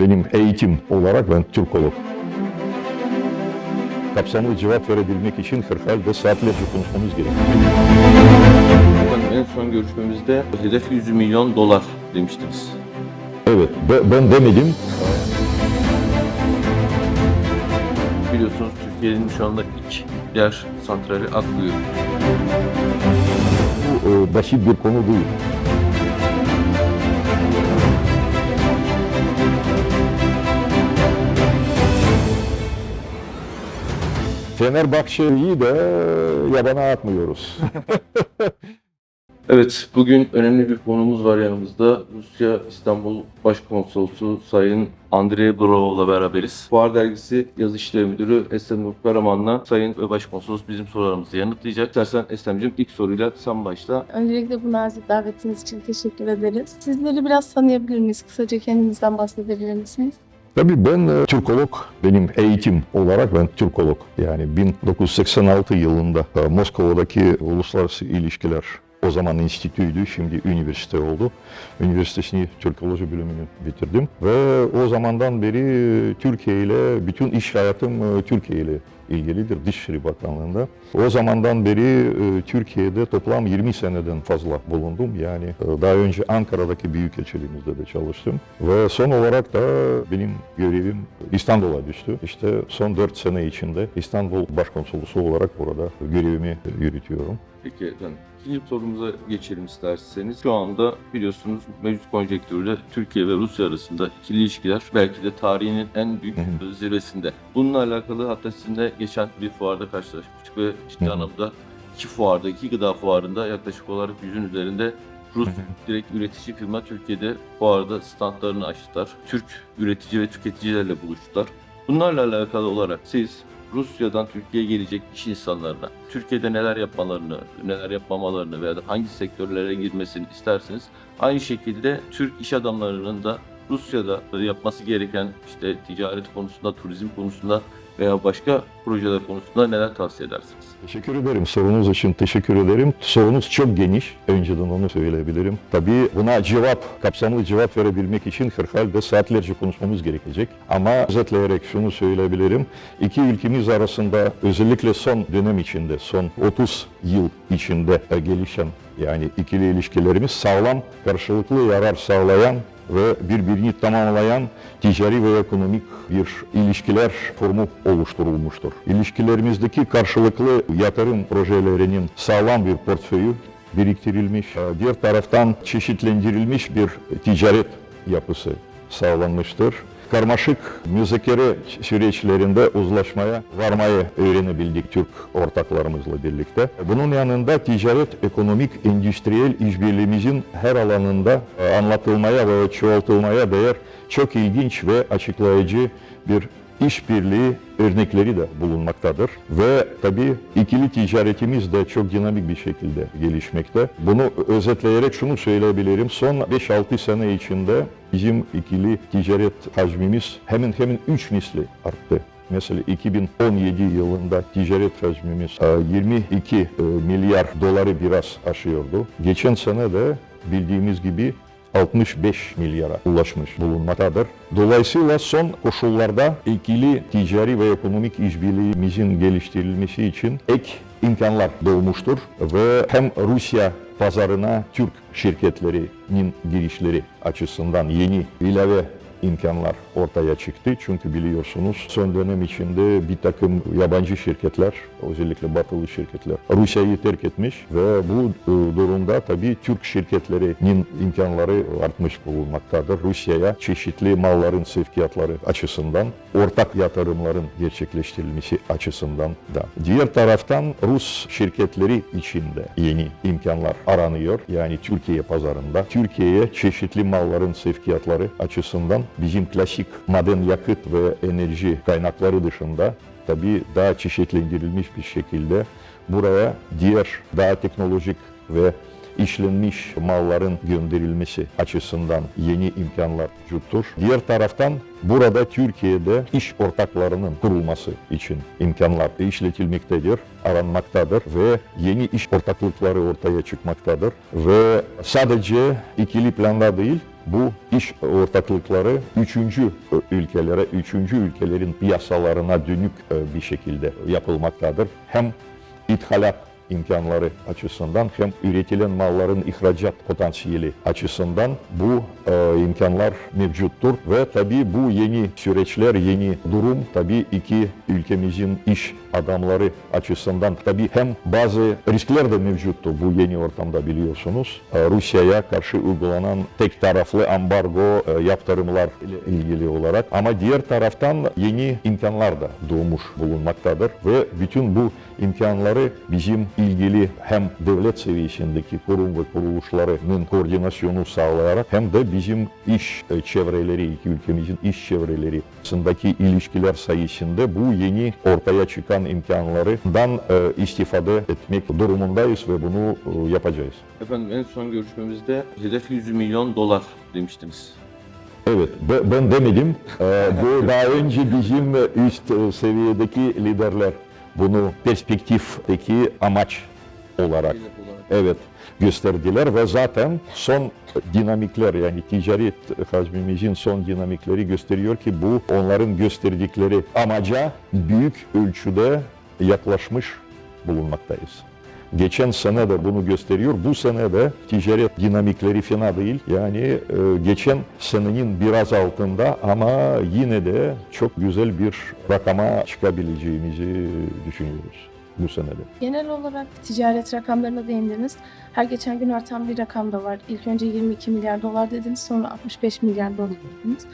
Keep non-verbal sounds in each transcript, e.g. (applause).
Benim eğitim olarak ben Türkolog. Kapsamlı cevap verebilmek için herhalde saatlerce konuşmamız gerekiyor. En son görüşmemizde hedef 100 milyon dolar demiştiniz. Evet, be- ben demedim. Biliyorsunuz Türkiye'nin şu anda ilk nükleer santrali Akkuyu. Bu e, basit bir konu değil. Fenerbahçe'yi de yabana atmıyoruz. (laughs) Evet, bugün önemli bir konumuz var yanımızda. Rusya İstanbul Başkonsolosu Sayın Andrei Brohov'la beraberiz. Fuar Dergisi Yazı İşleri Müdürü Eslem Karaman'la Sayın ve Başkonsolos bizim sorularımızı yanıtlayacak. İstersen Eslem'cim ilk soruyla sen başla. Öncelikle bu nazik davetiniz için teşekkür ederiz. Sizleri biraz tanıyabilir miyiz? Kısaca kendinizden bahsedebilir misiniz? Tabii ben e, Türkolog, benim eğitim olarak ben Türkolog. Yani 1986 yılında e, Moskova'daki Uluslararası İlişkiler o zaman enstitüydü, şimdi üniversite oldu. Üniversitesini Türkoloji bölümünü bitirdim. Ve o zamandan beri Türkiye ile, bütün iş hayatım e, Türkiye ile ilgilidir Dışişleri Bakanlığı'nda. O zamandan beri e, Türkiye'de toplam 20 seneden fazla bulundum. Yani e, daha önce Ankara'daki Büyükelçiliğimizde de çalıştım. Ve son olarak da benim görevim İstanbul'a düştü. İşte son 4 sene içinde İstanbul Başkonsolosu olarak burada görevimi yürütüyorum. Peki efendim. İkinci sorumuza geçelim isterseniz. Şu anda biliyorsunuz mevcut konjektürde Türkiye ve Rusya arasında ikili ilişkiler belki de tarihinin en büyük zirvesinde. Bununla alakalı hatta sizinle geçen bir fuarda karşılaşmıştık ve ciddi anlamda iki fuarda, iki gıda fuarında yaklaşık olarak yüzün üzerinde Rus direkt üretici firma Türkiye'de fuarda standlarını açtılar. Türk üretici ve tüketicilerle buluştular. Bunlarla alakalı olarak siz Rusya'dan Türkiye'ye gelecek iş insanlarına, Türkiye'de neler yapmalarını, neler yapmamalarını veya da hangi sektörlere girmesini isterseniz aynı şekilde Türk iş adamlarının da Rusya'da yapması gereken işte ticaret konusunda, turizm konusunda veya başka projeler konusunda neler tavsiye edersiniz? Teşekkür ederim. Sorunuz için teşekkür ederim. Sorunuz çok geniş. Önceden onu söyleyebilirim. Tabii buna cevap, kapsamlı cevap verebilmek için herhalde saatlerce konuşmamız gerekecek. Ama özetleyerek şunu söyleyebilirim. İki ülkemiz arasında özellikle son dönem içinde, son 30 yıl içinde gelişen yani ikili ilişkilerimiz sağlam, karşılıklı yarar sağlayan ve birbirini tamamlayan ticari ve ekonomik bir ilişkiler formu oluşturulmuştur. İlişkilerimizdeki karşılıklı yatırım projelerinin sağlam bir portföyü biriktirilmiş, e, diğer taraftan çeşitlendirilmiş bir ticaret yapısı sağlanmıştır. Karmaşık müzakere süreçlerinde uzlaşmaya varmayı öğrenebildik Türk ortaklarımızla birlikte. Bunun yanında ticaret, ekonomik, endüstriyel işbirliğimizin her alanında e, anlatılmaya ve çoğaltılmaya değer çok ilginç ve açıklayıcı bir işbirliği örnekleri de bulunmaktadır. Ve tabii ikili ticaretimiz de çok dinamik bir şekilde gelişmekte. Bunu özetleyerek şunu söyleyebilirim. Son 5-6 sene içinde bizim ikili ticaret hacmimiz hemen hemen 3 misli arttı. Mesela 2017 yılında ticaret hacmimiz e, 22 e, milyar doları biraz aşıyordu. Geçen sene de bildiğimiz gibi 65 milyara ulaşmış bulunmaktadır. Dolayısıyla son koşullarda ikili ticari ve ekonomik işbirliğimizin geliştirilmesi için ek imkanlar doğmuştur ve hem Rusya pazarına Türk şirketlerinin girişleri açısından yeni ilave imkanlar ortaya çıktı. Çünkü biliyorsunuz son dönem içinde bir takım yabancı şirketler, özellikle batılı şirketler Rusya'yı terk etmiş ve bu e, durumda tabii Türk şirketlerinin imkanları artmış bulunmaktadır. Rusya'ya çeşitli malların sevkiyatları açısından, ortak yatırımların gerçekleştirilmesi açısından da. Diğer taraftan Rus şirketleri içinde yeni imkanlar aranıyor. Yani Türkiye pazarında. Türkiye'ye çeşitli malların sevkiyatları açısından bizim klasik maden yakıt ve enerji kaynakları dışında tabii daha çeşitlendirilmiş bir şekilde buraya diğer daha teknolojik ve işlenmiş malların gönderilmesi açısından yeni imkanlar mevcuttur. Diğer taraftan burada Türkiye'de iş ortaklarının kurulması için imkanlar işletilmektedir, aranmaktadır ve yeni iş ortaklıkları ortaya çıkmaktadır ve sadece ikili planda değil bu iş ortaklıkları üçüncü ülkelere, üçüncü ülkelerin piyasalarına dönük e, bir şekilde yapılmaktadır. Hem ithalat imkanları açısından hem üretilen malların ihracat potansiyeli açısından bu e, imkanlar mevcuttur ve tabii bu yeni süreçler, yeni durum tabii iki ülkemizin iş adamları açısından tabii hem bazı riskler de mevcuttu bu yeni ortamda biliyorsunuz. E, Rusya'ya karşı uygulanan tek taraflı ambargo e, yaptırımlar ile ilgili olarak ama diğer taraftan yeni imkanlar da doğmuş bulunmaktadır ve bütün bu imkanları bizim ilgili hem devlet seviyesindeki kurum ve kuruluşlarının koordinasyonu sağlayarak hem de bizim iş e, çevreleri, iki ülkemizin iş çevreleri arasındaki ilişkiler sayesinde bu yeni ortaya çıkan imkanlardan e, istifade etmek durumundayız ve bunu e, yapacağız. Efendim en son görüşmemizde hedef 100 milyon dolar demiştiniz. Evet, be- ben demedim. Bu daha önce bizim üst seviyedeki liderler bunu perspektifteki amaç olarak evet gösterdiler ve zaten son dinamikler yani ticaret hacmimizin son dinamikleri gösteriyor ki bu onların gösterdikleri amaca büyük ölçüde yaklaşmış bulunmaktayız. Geçen sene de bunu gösteriyor. Bu sene de ticaret dinamikleri fena değil. Yani e, geçen senenin biraz altında ama yine de çok güzel bir rakama çıkabileceğimizi düşünüyoruz bu senede. Genel olarak ticaret rakamlarına değindiniz. Her geçen gün artan bir rakam da var. İlk önce 22 milyar dolar dediniz, sonra 65 milyar dolar dediniz.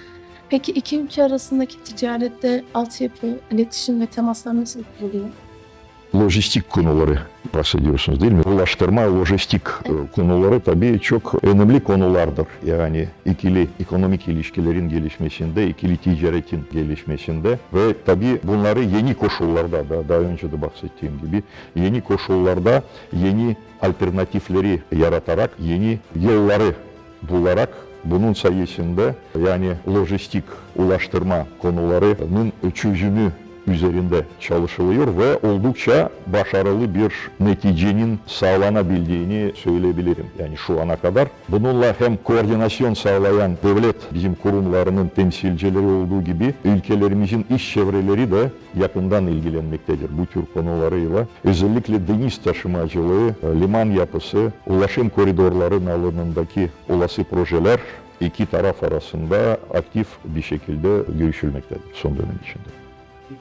Peki iki ülke arasındaki ticarette altyapı, iletişim ve temaslar nasıl kuruluyor? Lojistik konuları bahsediyorsunuz değil mi? Ulaştırma, lojistik e, konuları tabii çok önemli konulardır. Yani ikili ekonomik ilişkilerin gelişmesinde, ikili ticaretin gelişmesinde ve tabii bunları yeni koşullarda da daha önce de bahsettiğim gibi yeni koşullarda yeni alternatifleri yaratarak, yeni yolları bularak bunun sayesinde yani lojistik ulaştırma konularının çözümü üzerinde çalışılıyor ve oldukça başarılı bir neticenin sağlanabildiğini söyleyebilirim. Yani şu ana kadar bununla hem koordinasyon sağlayan devlet bizim kurumlarının temsilcileri olduğu gibi ülkelerimizin iş çevreleri de yakından ilgilenmektedir bu tür konularıyla. Özellikle deniz taşımacılığı, e, liman yapısı, ulaşım koridorlarının alanındaki olası projeler iki taraf arasında aktif bir şekilde görüşülmektedir son dönem içinde.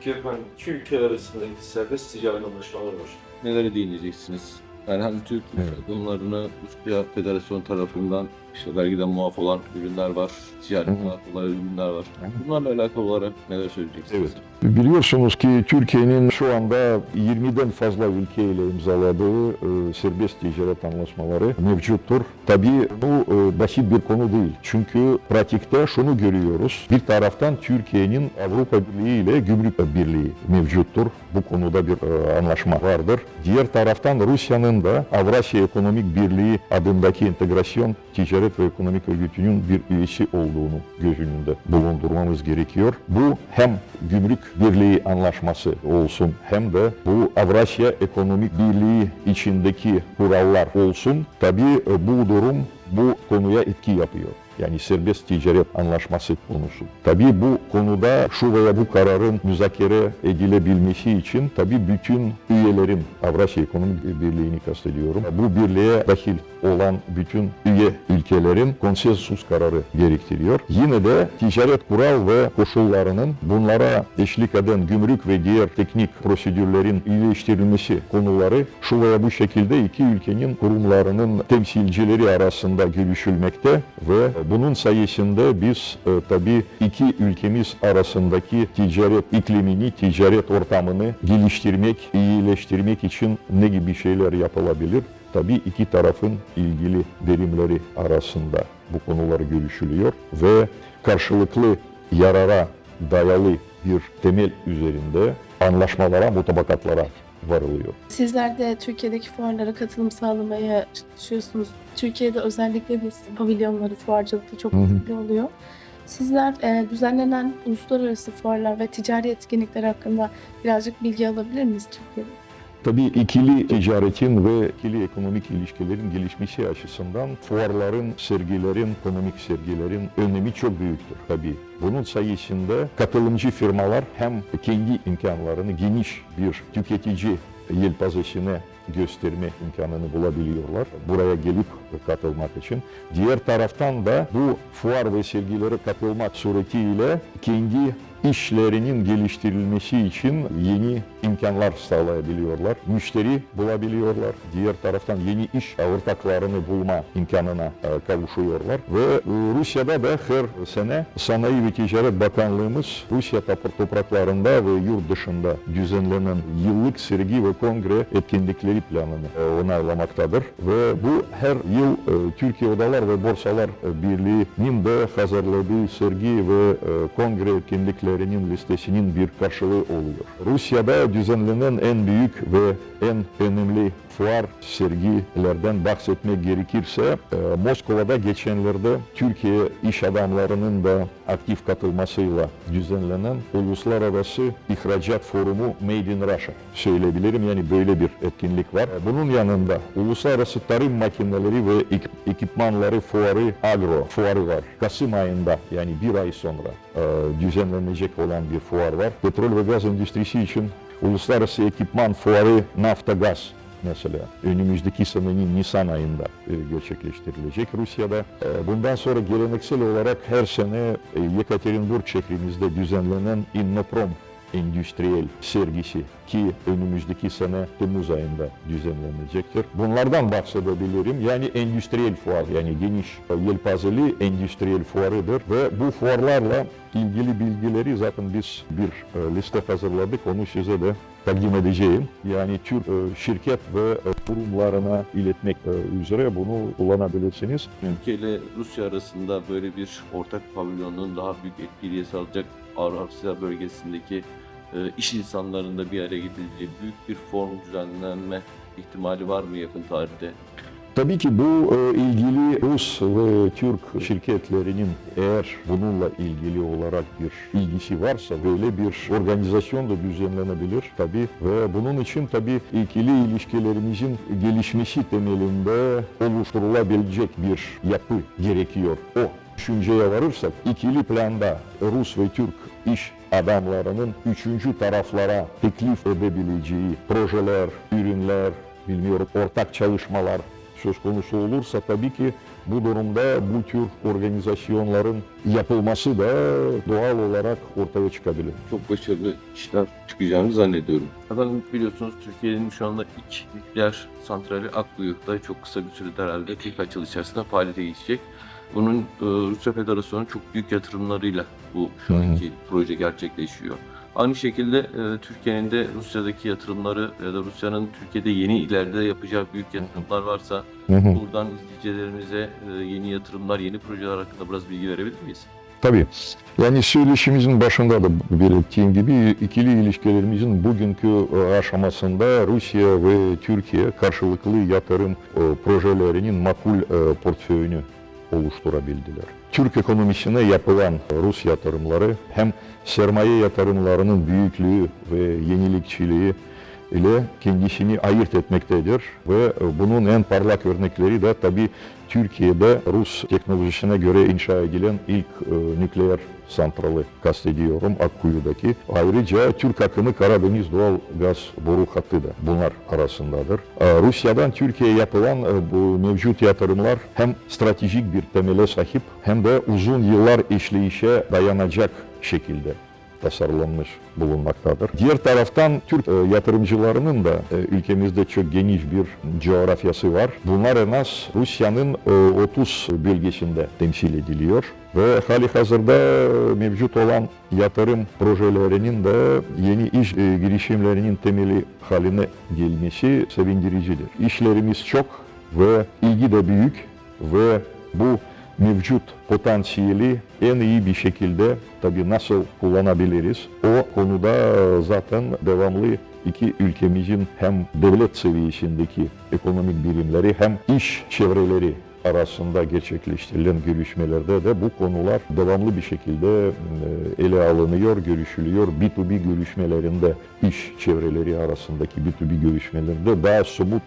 Efendim, iki ülke arasındaki serbest ticaret anlaşmaları var. Nelere değineceksiniz? Yani hem Türk Evet. adamlarına Rusya Federasyonu tarafından işte vergiden muaf olan ürünler var, ticaret olan ürünler var. Bunlarla alakalı olarak neler söyleyeceksiniz? Evet. Biliyorsunuz ki Türkiye'nin şu anda 20'den fazla ülkeyle imzaladığı e, serbest ticaret anlaşmaları mevcuttur. Tabii bu e, basit bir konu değil. Çünkü pratikte şunu görüyoruz. Bir taraftan Türkiye'nin Avrupa Birliği ile Gümrük Birliği mevcuttur. Bu konuda bir e, anlaşma vardır. Diğer taraftan Rusya'nın da Avrasya Ekonomik Birliği adındaki entegrasyon ticaret ve ekonomik örgütünün bir üyesi olduğunu göz önünde bulundurmamız gerekiyor. Bu hem gümrük birliği anlaşması olsun hem de bu Avrasya Ekonomik Birliği içindeki kurallar olsun. Tabii e, bu durum bu konuya etki yapıyor. Yani serbest ticaret anlaşması konusu. Tabii bu konuda şu veya bu kararın müzakere edilebilmesi için tabii bütün üyelerin Avrasya Ekonomik Birliği'ni kastediyorum. Bu birliğe dahil olan bütün üye ülkelerin konsensus kararı gerektiriyor. Yine de ticaret kural ve koşullarının bunlara eşlik eden gümrük ve diğer teknik prosedürlerin iyileştirilmesi konuları şu veya bu şekilde iki ülkenin kurumlarının temsilcileri arasında görüşülmekte ve bunun sayesinde biz e, tabii iki ülkemiz arasındaki ticaret iklimini, ticaret ortamını geliştirmek, iyileştirmek için ne gibi şeyler yapılabilir? Tabii iki tarafın ilgili birimleri arasında bu konular görüşülüyor ve karşılıklı yarara dayalı bir temel üzerinde anlaşmalara, mutabakatlara varılıyor. Sizler de Türkiye'deki fuarlara katılım sağlamaya çalışıyorsunuz. Türkiye'de özellikle biz pavilyonları, fuarcılıkta çok etkili oluyor. Sizler e, düzenlenen uluslararası fuarlar ve ticari etkinlikler hakkında birazcık bilgi alabilir miyiz Türkiye'de? Tabii ikili ticaretin ve ikili ekonomik ilişkilerin gelişmesi açısından fuarların, sergilerin, ekonomik sergilerin önemi çok büyüktür tabii. Bunun sayesinde katılımcı firmalar hem kendi imkanlarını geniş bir tüketici yelpazesine gösterme imkanını bulabiliyorlar. Buraya gelip katılmak için. Diğer taraftan da bu fuar ve sergilere katılmak suretiyle kendi işlerinin geliştirilmesi için yeni imkanlar sağlayabiliyorlar. Müşteri bulabiliyorlar. Diğer taraftan yeni iş ortaklarını bulma imkanına e, kavuşuyorlar. Ve e, Rusya'da da her sene Sanayi ve Ticaret Bakanlığımız Rusya topra- topraklarında ve yurt dışında düzenlenen yıllık sergi ve kongre etkinlikleri planını e, onaylamaktadır. Ve bu her yıl Türkiye Odalar ve Borsalar Birliği'nin de hazırladığı sergi ve kongre etkinliklerinin listesinin bir karşılığı oluyor. Rusya'da düzenlenen en büyük ve en önemli fuar sergilerden bahsetmek gerekirse e, Moskova'da geçenlerde Türkiye iş adamlarının da aktif katılmasıyla düzenlenen Uluslararası İhracat Forumu Made in Russia söyleyebilirim. Yani böyle bir etkinlik var. E, Bunun yanında Uluslararası Tarım Makineleri ve Ek- Ekipmanları Fuarı Agro Fuarı var. Kasım ayında yani bir ay sonra e, düzenlenecek olan bir fuar var. Petrol ve gaz endüstrisi için Uluslararası Ekipman Fuarı Naftagaz mesela önümüzdeki senenin Nisan ayında e, gerçekleştirilecek Rusya'da. E, Bundan sonra geleneksel olarak her sene e, Yekaterinburg şehrimizde düzenlenen Innoprom endüstriyel sergisi ki önümüzdeki sene Temmuz ayında düzenlenecektir. Bunlardan bahsedebilirim. Yani endüstriyel fuar yani geniş yelpazeli endüstriyel fuarıdır ve bu fuarlarla ilgili bilgileri zaten biz bir e, liste hazırladık. Onu size de takdim edeceğim. Yani Türk e, şirket ve e, kurumlarına iletmek üzere bunu kullanabilirsiniz. Türkiye ile Rusya arasında böyle bir ortak pavilyonun daha büyük etkiliye sağlayacak Avrasya bölgesindeki e, iş insanlarında bir araya getireceği büyük bir forum düzenlenme ihtimali var mı yakın tarihte? Tabii ki bu e, ilgili Rus ve Türk şirketlerinin eğer bununla ilgili olarak bir ilgisi varsa böyle bir organizasyon da düzenlenebilir tabii ve bunun için tabii ikili ilişkilerimizin gelişmesi temelinde oluşturulabilecek bir yapı gerekiyor. O düşünceye varırsak ikili planda Rus ve Türk iş adamlarının üçüncü taraflara teklif edebileceği projeler, ürünler, bilmiyorum ortak çalışmalar söz konusu olursa tabii ki bu durumda bu tür organizasyonların yapılması da doğal olarak ortaya çıkabilir. Çok başarılı işler çıkacağını zannediyorum. Efendim biliyorsunuz Türkiye'nin şu anda ilk nükleer santrali Akbuyuk'ta çok kısa bir sürede herhalde birkaç yıl içerisinde faaliyete geçecek. Bunun e, Rusya Federasyonu çok büyük yatırımlarıyla bu şu anki proje gerçekleşiyor. Aynı şekilde e, Türkiye'nin de Rusya'daki yatırımları ya da Rusya'nın Türkiye'de yeni ileride yapacağı büyük yatırımlar varsa buradan izleyicilerimize e, yeni yatırımlar, yeni projeler hakkında biraz bilgi verebilir miyiz? Tabii. Yani söyleşimizin başında da belirttiğim gibi ikili ilişkilerimizin bugünkü e, aşamasında Rusya ve Türkiye karşılıklı yatırım e, projelerinin makul e, portföyünü oluşturabildiler. Türk ekonomisine yapılan Rus yatırımları hem sermaye yatırımlarının büyüklüğü ve yenilikçiliği ile kendisini ayırt etmektedir ve e, bunun en parlak örnekleri de tabii Türkiye'de Rus teknolojisine göre inşa edilen ilk e, nükleer santralı kastediyorum Akkuyu'daki. Ayrıca Türk akımı Karadeniz doğal gaz boru hattı da bunlar arasındadır. E, Rusya'dan Türkiye'ye yapılan e, bu mevcut yatırımlar hem stratejik bir temele sahip hem de uzun yıllar işleyişe dayanacak şekilde tasarlanmış bulunmaktadır. Diğer taraftan Türk e, yatırımcılarının da e, ülkemizde çok geniş bir coğrafyası var. Bunlar en az Rusya'nın e, 30 bölgesinde temsil ediliyor ve hali hazırda mevcut olan yatırım projelerinin de yeni iş e, girişimlerinin temeli haline gelmesi sevindiricidir. İşlerimiz çok ve ilgi de büyük ve bu mevcut potansiyeli en iyi bir şekilde tabii nasıl kullanabiliriz? O konuda zaten devamlı iki ülkemizin hem devlet seviyesindeki ekonomik birimleri hem iş çevreleri arasında gerçekleştirilen görüşmelerde de bu konular devamlı bir şekilde e, ele alınıyor, görüşülüyor. B2B görüşmelerinde, iş çevreleri arasındaki B2B görüşmelerinde daha somut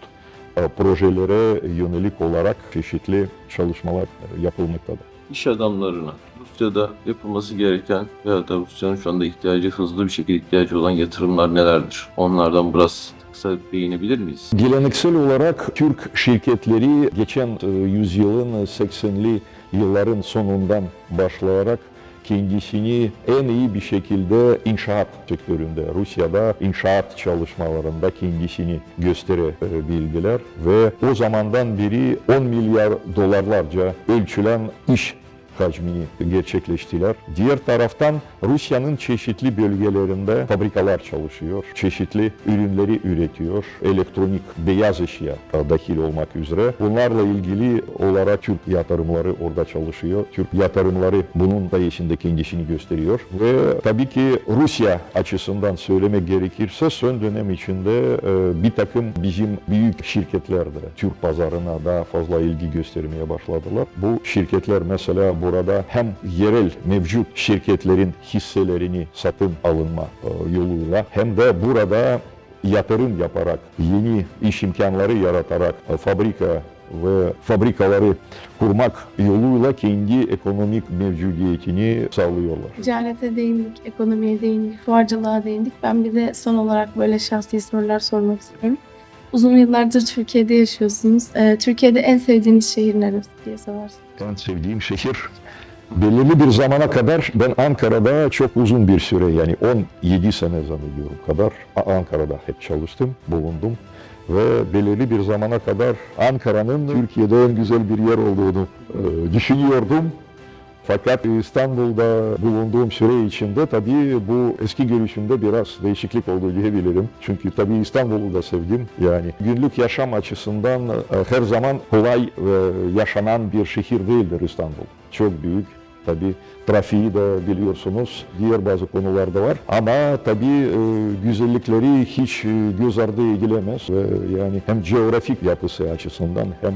projelere yönelik olarak çeşitli çalışmalar e, yapılmaktadır. İş adamlarına Rusya'da yapılması gereken veya da Rusya'nın şu anda ihtiyacı hızlı bir şekilde ihtiyacı olan yatırımlar nelerdir? Onlardan biraz kısa değinebilir miyiz? Geleneksel olarak Türk şirketleri geçen e, yüzyılın 80'li yılların sonundan başlayarak kendisini en iyi bir şekilde inşaat sektöründe, Rusya'da inşaat çalışmalarında kendisini gösterebildiler. Ve o zamandan beri 10 milyar dolarlarca ölçülen iş hacmini gerçekleştiler. Diğer taraftan Rusya'nın çeşitli bölgelerinde fabrikalar çalışıyor, çeşitli ürünleri üretiyor, elektronik, beyaz eşya dahil olmak üzere. Bunlarla ilgili olarak Türk yatırımları orada çalışıyor. Türk yatırımları bunun sayesinde kendisini gösteriyor. Ve tabii ki Rusya açısından söylemek gerekirse son dönem içinde e, bir takım bizim büyük şirketler de Türk pazarına daha fazla ilgi göstermeye başladılar. Bu şirketler mesela burada hem yerel mevcut şirketlerin hisselerini satın alınma e, yoluyla hem de burada yatırım yaparak, yeni iş imkanları yaratarak e, fabrika ve fabrikaları kurmak yoluyla kendi ekonomik mevcudiyetini sağlıyorlar. Ticarete değindik, ekonomiye değindik, fuarcılığa değindik. Ben bir de son olarak böyle şahsi sorular sormak istiyorum. Uzun yıllardır Türkiye'de yaşıyorsunuz. Ee, Türkiye'de en sevdiğiniz şehir neresi diye sorarsın. En sevdiğim şehir belirli bir zamana kadar ben Ankara'da çok uzun bir süre yani 17 sene zannediyorum kadar Ankara'da hep çalıştım, bulundum ve belirli bir zamana kadar Ankara'nın Türkiye'de en güzel bir yer olduğunu e, düşünüyordum. Fakat İstanbul'da bulunduğum süre içinde tabii bu eski görüşümde biraz değişiklik oldu diyebilirim. Çünkü tabii İstanbul'u da sevdim. Yani günlük yaşam açısından e, her zaman kolay ve yaşanan bir şehir değildir İstanbul. Çok büyük. Tabii trafiği de biliyorsunuz diğer bazı konularda var. Ama tabii e, güzellikleri hiç e, göz ardı edilemez. Ve yani hem coğrafik yapısı açısından hem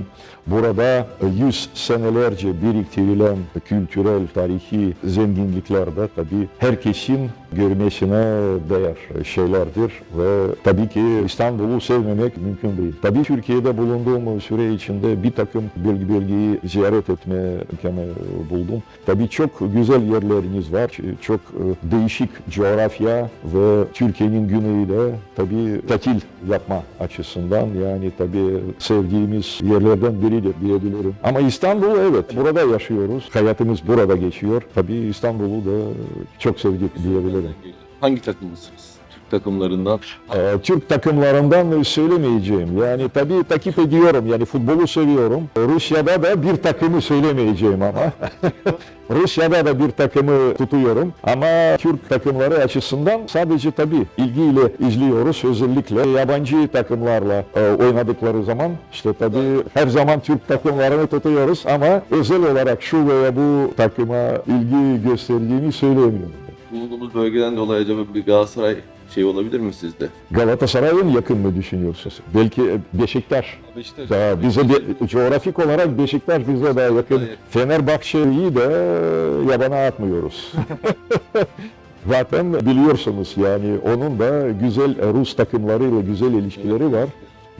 burada e, yüz senelerce biriktirilen kültürel, tarihi zenginlikler de tabii herkesin görmesine değer şeylerdir ve tabii ki İstanbul'u sevmemek mümkün değil. Tabii Türkiye'de bulunduğum süre içinde bir takım bölge bölgeyi ziyaret etme imkanı buldum. Tabii çok güzel yerleriniz var. Çok e, değişik coğrafya ve Türkiye'nin güneyiyle tabii tatil yapma açısından yani tabii sevdiğimiz yerlerden biridir diyebilirim. Ama İstanbul evet burada yaşıyoruz. Hayatımız burada geçiyor. Tabii İstanbul'u da çok sevdik diyebilirim. Hangi takımlısınız? Türk takımlarından Ee, Türk takımlarından söylemeyeceğim. Yani tabii takip ediyorum. Yani futbolu seviyorum. Rusya'da da bir takımı söylemeyeceğim ama. (laughs) Rusya'da da bir takımı tutuyorum. Ama Türk takımları açısından sadece tabii ilgiyle izliyoruz. Özellikle yabancı takımlarla e, oynadıkları zaman işte tabii her zaman Türk takımlarını tutuyoruz ama özel olarak şu veya bu takıma ilgi gösterdiğimi söyleyemiyorum. bulunduğumuz bölgeden dolayı acaba bir Galatasaray şey olabilir mi sizde? Galatasaray'ın yakın mı düşünüyorsunuz? Belki Beşiktaş. Beşiktaş. Daha bize de, coğrafik olarak Beşiktaş bize daha yakın. Evet. Fenerbahçe'yi de yabana atmıyoruz. (laughs) Zaten biliyorsunuz yani onun da güzel Rus takımlarıyla güzel ilişkileri var.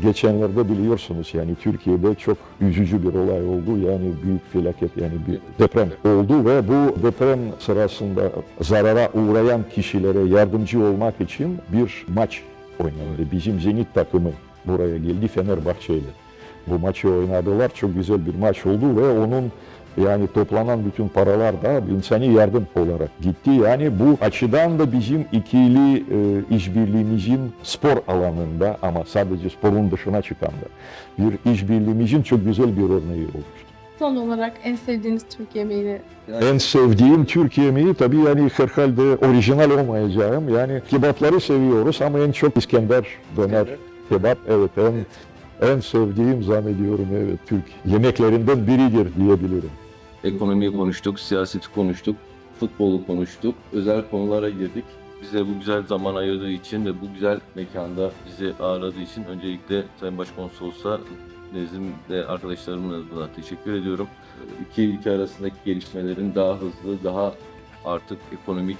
Geçenlerde biliyorsunuz yani Türkiye'de çok üzücü bir olay oldu. Yani büyük felaket yani bir deprem oldu ve bu deprem sırasında zarara uğrayan kişilere yardımcı olmak için bir maç oynandı. Bizim Zenit takımı buraya geldi Fenerbahçe ile. Bu maçı oynadılar. Çok güzel bir maç oldu ve onun yani toplanan bütün paralar da insani yardım olarak gitti. Yani bu açıdan da bizim ikili e, işbirliğimizin spor alanında ama sadece sporun dışına çıkan da bir işbirliğimizin çok güzel bir örneği olmuştu. Son olarak en sevdiğiniz Türk yemeğini En sevdiğim Türk yemeği tabii yani herhalde orijinal olmayacağım. Yani kebapları seviyoruz ama en çok İskender döner kebap evet en en sevdiğim zannediyorum evet Türk yemeklerinden biridir diyebilirim. Ekonomiyi konuştuk, siyaseti konuştuk, futbolu konuştuk, özel konulara girdik. Bize bu güzel zaman ayırdığı için ve bu güzel mekanda bizi ağırladığı için öncelikle Sayın Başkonsolos'a nezdimde arkadaşlarımın adına teşekkür ediyorum. İki ülke arasındaki gelişmelerin daha hızlı, daha artık ekonomik,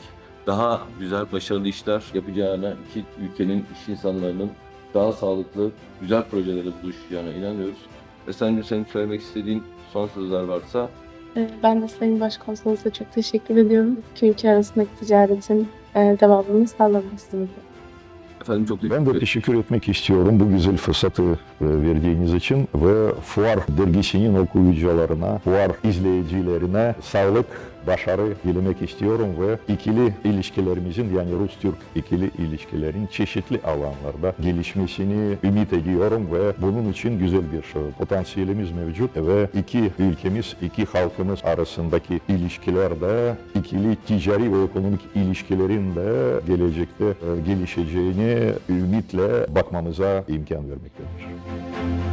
daha güzel, başarılı işler yapacağına, iki ülkenin iş insanlarının daha sağlıklı, güzel projelere buluşacağına inanıyoruz. Ve sence senin söylemek istediğin son sözler varsa Ben de Sayın Başkonsolos'a çok teşekkür ediyorum. İki ülke arasındaki ticaretin e, devamını sağlamasını. efendim çok teşekkür Ben de teşekkür etmek istiyorum bu güzel fırsatı e, verdiğiniz için ve Fuar dergisinin okuyucularına, Fuar izleyicilerine sağlık, başarı dilemek istiyorum ve ikili ilişkilerimizin yani Rus-Türk ikili ilişkilerin çeşitli alanlarda gelişmesini ümit ediyorum ve bunun için güzel bir e, potansiyelimiz mevcut ve iki ülkemiz, iki halkımız arasındaki ilişkilerde ikili ticari ve ekonomik ilişkilerin de gelecekte e, gelişeceğini ümitle bakmamıza imkan vermektedir.